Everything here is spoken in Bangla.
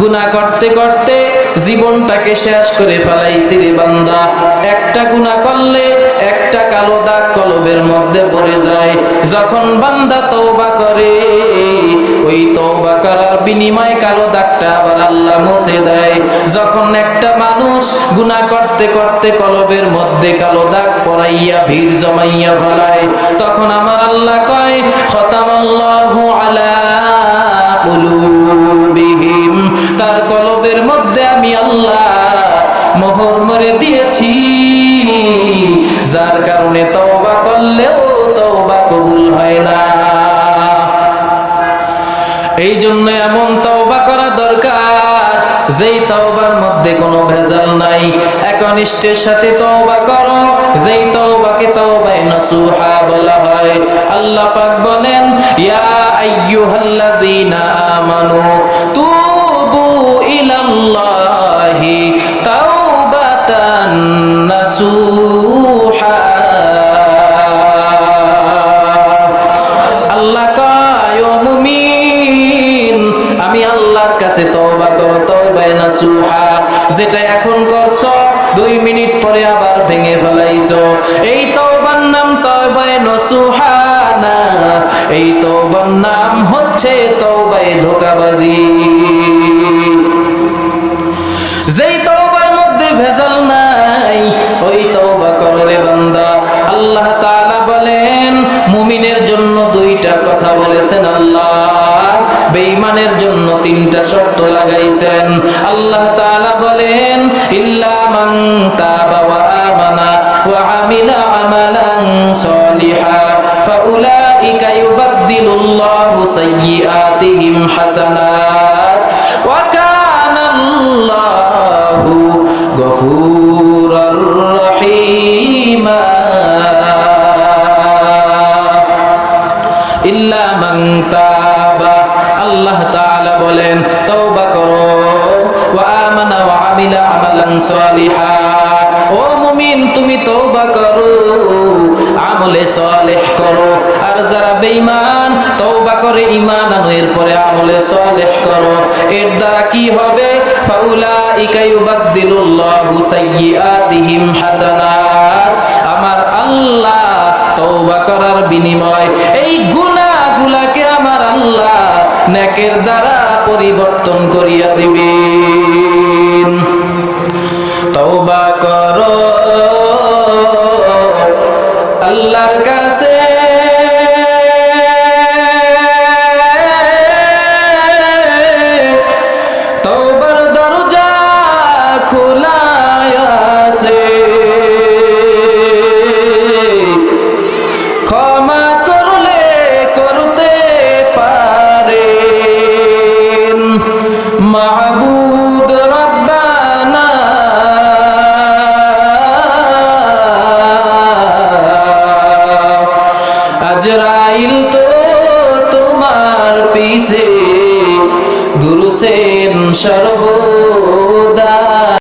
গুনাহ করতে করতে জীবনটাকে শেষ করে ফেলাইছি রে বান্দা। একটা গুনাহ করলে একটা কালো দাগ কলবের মধ্যে পড়ে যায়। যখন বান্দা তওবা করে, ওই তওবা করার বিনিময়ে কালো দাগটা আবার আল্লাহ মুছে দেয়। যখন একটা মানুষ গুনাহ করতে করতে কলবের মধ্যে কালো দাগ পরাইয়া ভিড় জমাইয়া ফেলায়, তখন আমার আল্লাহ কয়, খতামাল্লাহু আলা মোহর মরে দিয়েছি। যার কারণে তওবা করলেও তওবা কবুল হয় না। এই জন্য এমন তওবা করা দরকার, যেই তওবার মধ্যে কোনো ভেজাল নাই। একনিষ্ঠের সাথে তওবা করো, যেই তওবাকে তওবায়ে নসুহা বলা হয়। আল্লাহ পাক বলেন, ইয়া আইয়ুহাল্লাযীনা আমানু তুবু আল্লাহর কাছে তওবা করো, তওবায়ে নাসুহা। যেটা এখন করছ, দুই মিনিট পরে আবার ভেঙে ফেলাইছো। এই তওবার নাম তওবায়ে নসুহা না, এই তওবার নাম হচ্ছে তওবায়ে ধোঁকাবাজি। যেই তওবার মধ্যে ভেজাল নাই, ওই তওবা করো রে বান্দা। আল্লাহ তাআলা বলেন, মুমিনের জন্য দুইটা কথা বলেছেন আল্লাহ। বেঈমানের জন্য তিনটা শর্ত লাগাইছেন। আল্লাহ তাআলা বলেন, ইল্লা মান তাবা ওয়া আমানা ওয়া আমিলা আমালান সলিহা, ফাউলাইকা ইউবাদদিলুল্লাহু সাইয়্যাতিহিম হাসানাত বলেন, তওবা করো ওয়া ওয়া আমিলা আমালান সলিহা। ও মুমিন, তুমি তওবা করো, আমলে সালেহ করো। আর যারা বেঈমান, তওবা করে ঈমান আনো, এরপরে আমলে সালেহ করো। এর দ্বারা কি হবে? ফাউলাইকা ইউবাদদিলুল্লাহু সাইয়্যাতিহিম হাসানাত আমার আল্লাহ তওবা করার বিনিময়, এই গুনাহগুলাকে আমার আল্লাহ নেকের দ্বারা পরিবর্তন করিয়া দিবেন তোমার পিছে গুরু সেন সর্বদা